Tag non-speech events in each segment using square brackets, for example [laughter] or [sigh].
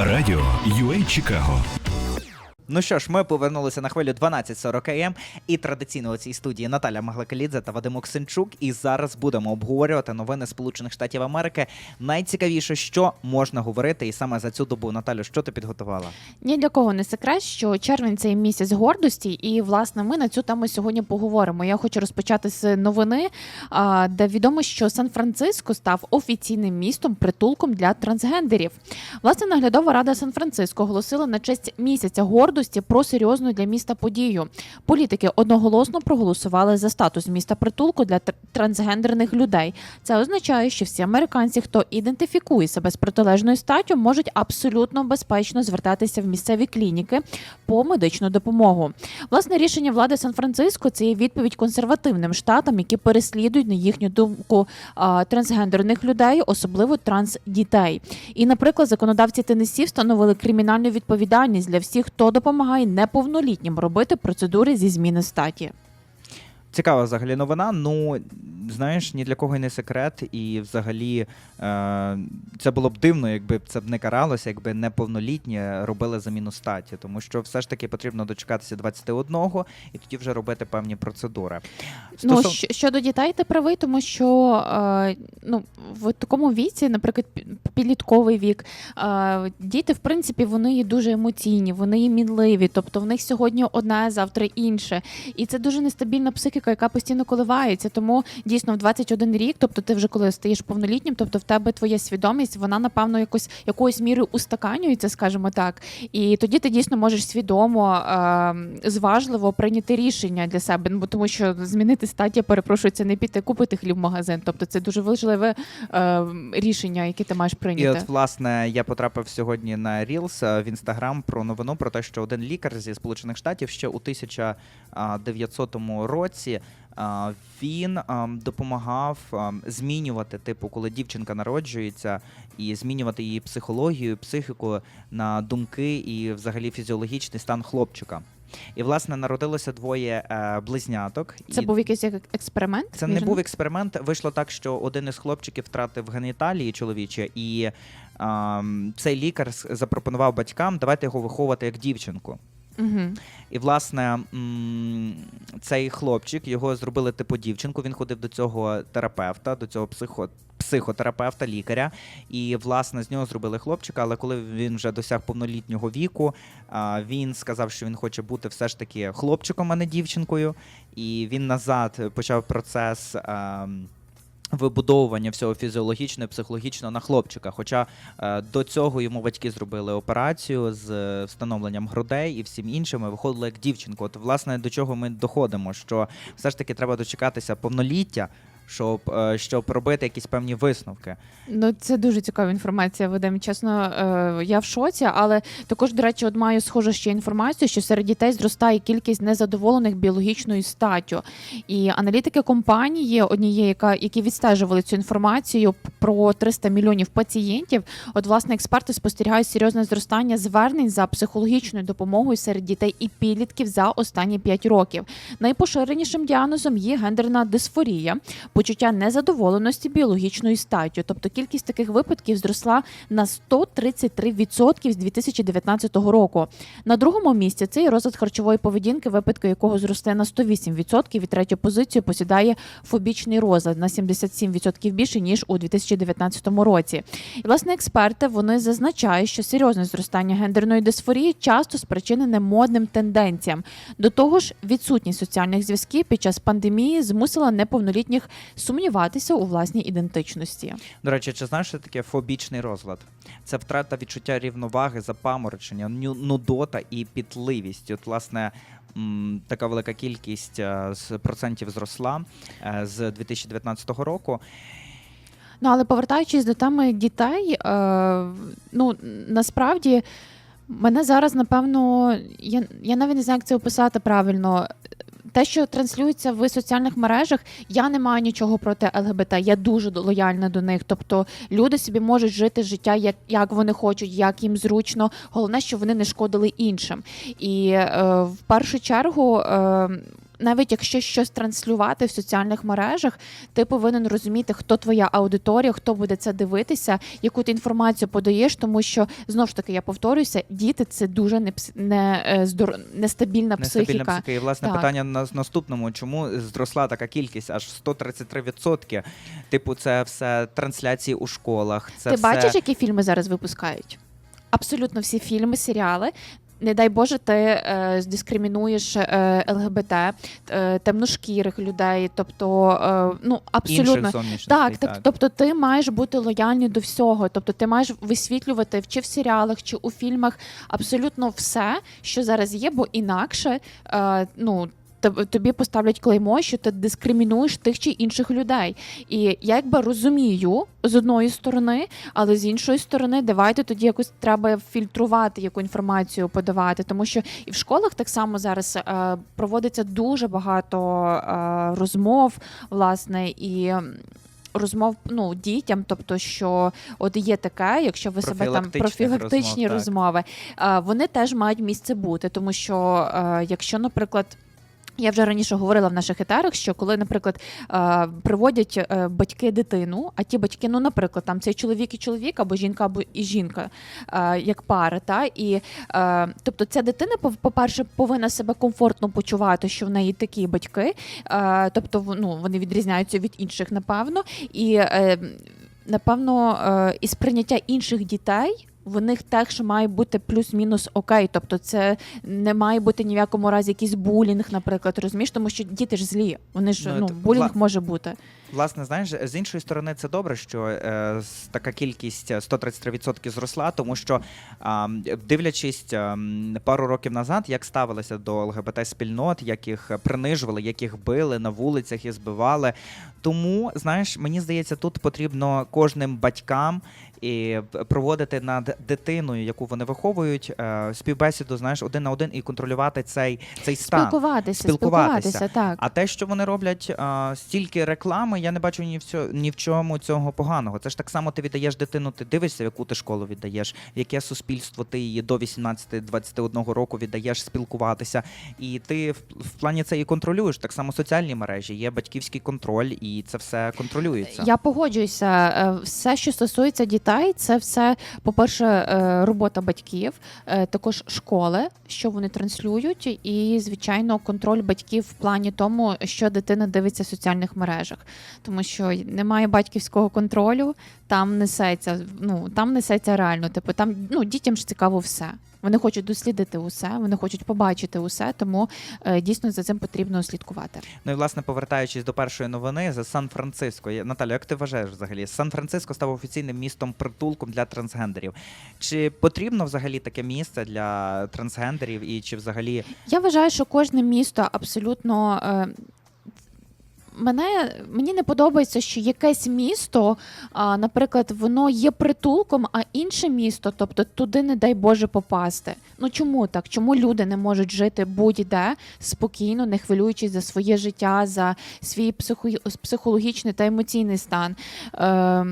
Радіо UA Чикаго. Ну що ж, ми повернулися на хвилю 12.40 АМ і традиційно у цій студії Наталя Маглакалідзе та Вадим Оксенчук. І зараз будемо обговорювати новини Сполучених Штатів Америки. Найцікавіше, що можна говорити, і саме за цю добу. Наталю, що ти підготувала? Ні для кого не секрет, що червень це місяць гордості, і власне ми на цю тему сьогодні поговоримо. Я хочу розпочати з новини, де відомо, що Сан-Франциско став офіційним містом притулком для трансгендерів. Власне, наглядова рада Сан-Франциско оголосила на честь місяця гордості про серйозну для міста подію. Політики одноголосно проголосували за статус міста притулку для трансгендерних людей. Це означає, що всі американці, хто ідентифікує себе з протилежною статтю, можуть абсолютно безпечно звертатися в місцеві клініки по медичну допомогу. Власне рішення влади Сан-Франциско це є відповідь консервативним штатам, які переслідують на їхню думку трансгендерних людей, особливо трансдітей. І, наприклад, законодавці Теннессі встановили кримінальну відповідальність для всіх, хто допомагає неповнолітнім робити процедури зі зміни статі. Цікава взагалі новина. Ну знаєш, ні для кого й не секрет, і взагалі е, це було б дивно, якби це б не каралося, якби неповнолітні робили заміну статі, тому що все ж таки потрібно дочекатися 21 і тоді вже робити певні процедури. Ну Стосов- щ- щодо дітей, ти правий, тому що е, ну в такому віці, наприклад, підлітковий вік, е, діти, в принципі, вони є дуже емоційні, вони є мінливі, тобто в них сьогодні одне, завтра інше. І це дуже нестабільна психіка, яка постійно коливається. Тому дійсно в 21 рік, тобто ти вже коли стаєш повнолітнім, тобто в тебе твоя свідомість, вона напевно якось якоюсь мірою устаканюється, скажімо так. І тоді ти дійсно можеш свідомо, е, зважливо прийняти рішення для себе. Бо тому що змінити статі, перепрошую, не піти купити хліб в магазин. Тобто це дуже важливе е, рішення, яке ти маєш І от, власне, я потрапив сьогодні на Reels е, в інстаграм про новину про те, що один лікар зі Сполучених Штатів ще у 1900 році він допомагав змінювати, типу, коли дівчинка народжується, і змінювати її психологію, психіку на думки і взагалі фізіологічний стан хлопчика. І, власне, народилося двоє е, близняток. Це і... був якийсь як експеримент? Це не був експеримент. Вийшло так, що один із хлопчиків втратив геніталії чоловіче, і е, цей лікар запропонував батькам давайте його виховувати як дівчинку. Мгм. І, власне, цей хлопчик його зробили типу дівчинку. Він ходив до цього терапевта, до цього психо. Психотерапевта, лікаря, і власне з нього зробили хлопчика. Але коли він вже досяг повнолітнього віку, він сказав, що він хоче бути все ж таки хлопчиком, а не дівчинкою. І він назад почав процес. Вибудовування всього фізіологічного, і психологічного на хлопчика. Хоча е, до цього йому батьки зробили операцію з е, встановленням грудей і всім іншим, і виходило як дівчинку. От, власне, до чого ми доходимо, що все ж таки треба дочекатися повноліття, щоб, е, щоб робити якісь певні висновки. Ну, це дуже цікава інформація, Вадим. Чесно, е, я в шоці, але також, до речі, от маю схожу ще інформацію, що серед дітей зростає кількість незадоволених біологічною статтю. І аналітики компанії однієї, яка які відстежували цю інформацію про 300 мільйонів пацієнтів. От власне експерти спостерігають серйозне зростання звернень за психологічною допомогою серед дітей і підлітків за останні 5 років. Найпоширенішим діагнозом є гендерна дисфорія, почуття незадоволеності біологічною статтю. Тобто кількість таких випадків зросла на 133% з 2019 року. На другому місці це є розлад харчової поведінки, випадки якого зросте на 108%. І третю позицію посідає фобічний розлад на 77% більше ніж у 2019 році. І власне експерти вони зазначають, що серйозне зростання гендерної дисфорії часто спричинене модним тенденціям. До того ж, відсутність соціальних зв'язків під час пандемії змусила неповнолітніх сумніватися у власній ідентичності. До речі, чи знаєш, що таке фобічний розлад? Це втрата відчуття рівноваги, запаморочення, нудота і пітливість. От, власне, така велика кількість е, з процентів зросла е, з 2019 року. Ну але повертаючись до теми дітей, е, ну насправді мене зараз напевно, я, я навіть не знаю, як це описати правильно. Те, що транслюється в соціальних мережах, я не маю нічого проти ЛГБТ. Я дуже лояльна до них. Тобто люди собі можуть жити життя, як, як вони хочуть, як їм зручно. Головне, що вони не шкодили іншим. І е, в першу чергу. Е, навіть якщо щось транслювати в соціальних мережах, ти повинен розуміти, хто твоя аудиторія, хто буде це дивитися, яку ти інформацію подаєш, тому що знову ж таки я повторююся, діти це дуже не, не, е, здор... нестабільна Нестабільна психіка. психіка. І власне Так. питання на наступному: чому зросла така кількість? Аж 133%. Типу, це все трансляції у школах. Це ти все... бачиш, які фільми зараз випускають? Абсолютно всі фільми, серіали. Не дай Боже, ти е, дискримінуєш е, ЛГБТ, е, темношкірих людей, тобто е, ну абсолютно інших Так, так, тобто ти маєш бути лояльний до всього. Тобто ти маєш висвітлювати чи в серіалах, чи у фільмах абсолютно все, що зараз є, бо інакше е, ну. Тоб- Тобі поставлять клеймо, що ти дискримінуєш тих чи інших людей. І я якби розумію з одної сторони, але з іншої сторони, давайте тоді якось треба фільтрувати, яку інформацію подавати. Тому що і в школах так само зараз е, проводиться дуже багато е, розмов, власне, і. Розмов ну дітям, тобто, що от є таке, якщо ви себе там профілактичні розмов, розмови, е, вони теж мають місце бути, тому що е, якщо, наприклад. Я вже раніше говорила в наших етерах, що коли, наприклад, приводять е, батьки дитину, а ті батьки, ну, наприклад, там цей чоловік і чоловік, або жінка, або і жінка, як пара, та і тобто ця дитина, по-перше, повинна себе комфортно почувати, що в неї такі батьки, тобто ну, вони відрізняються від інших, напевно, і е, напевно, е, і сприйняття інших дітей. В них теж має бути плюс-мінус окей. Тобто, це не має бути ні в якому разі якийсь булінг, наприклад, розумієш, тому що діти ж злі. Вони ж Ну, ну, булінг може бути. Власне, знаєш, з іншої сторони, це добре, що е, така кількість е, 133% зросла, тому що м, дивлячись м, пару років назад, як ставилися до ЛГБТ-спільнот, як їх принижували, як їх били на вулицях і збивали. Тому, знаєш, мені здається, тут потрібно кожним батькам і проводити над дитиною, яку вони виховують, е, співбесіду, знаєш, один на один і контролювати цей, цей стан. Спілкуватися, Спілкуватися. спілкуватися, так. А те, що вони роблять стільки реклами, я не бачу ні в цьо, ні в чому цього поганого. Це ж так само ти віддаєш дитину, ти дивишся, в яку ти школу віддаєш, в яке суспільство ти її до 18-21 року віддаєш спілкуватися. І ти в, в плані це і контролюєш. Так само соціальні мережі, є батьківський контроль, і це все контролюється. Я погоджуюся. Е, Все, що стосується дітей, це все, по-перше, е, робота батьків, е, також школи, що вони транслюють, і, звичайно, контроль батьків в плані тому, що дитина дивиться в соціальних мережах. Тому що немає батьківського контролю, там несеться, ну там несеться реально. Типу, там ну дітям ж цікаво все. Вони хочуть дослідити усе, вони хочуть побачити усе, тому е, дійсно за цим потрібно слідкувати. Ну і власне повертаючись до першої новини за Сан-Франциско. Наталя, як ти вважаєш взагалі? Сан-Франциско став офіційним містом притулком для трансгендерів. Чи потрібно взагалі таке місце для трансгендерів, і чи взагалі Я вважаю, що кожне місто абсолютно. Е, Мене мені не подобається, що якесь місто, а, наприклад, воно є притулком, а інше місто, тобто туди не дай Боже попасти. Ну чому так? Чому люди не можуть жити будь-де спокійно, не хвилюючись за своє життя, за свій психо... психологічний та емоційний стан? Е,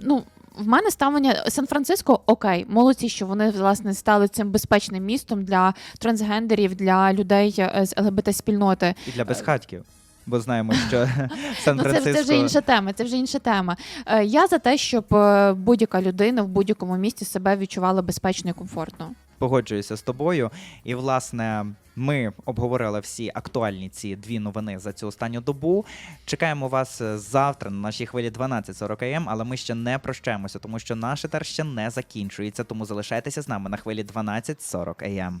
ну, в мене ставлення Сан-Франциско окей, молодці, що вони власне стали цим безпечним містом для трансгендерів, для людей е, з ЛГБТ-спільноти. і для безхатьків? Бо знаємо, що [laughs] Ну, це, Сан-Франциско це вже інша тема. Це вже інша тема. Е, Я за те, щоб е, будь-яка людина в будь-якому місті себе відчувала безпечно і комфортно. погоджуюся з тобою. І власне ми обговорили всі актуальні ці дві новини за цю останню добу. Чекаємо вас е, завтра на нашій хвилі 12.40 ам, але ми ще не прощаємося, тому що наш етер ще не закінчується. Тому залишайтеся з нами на хвилі 12.40 ам.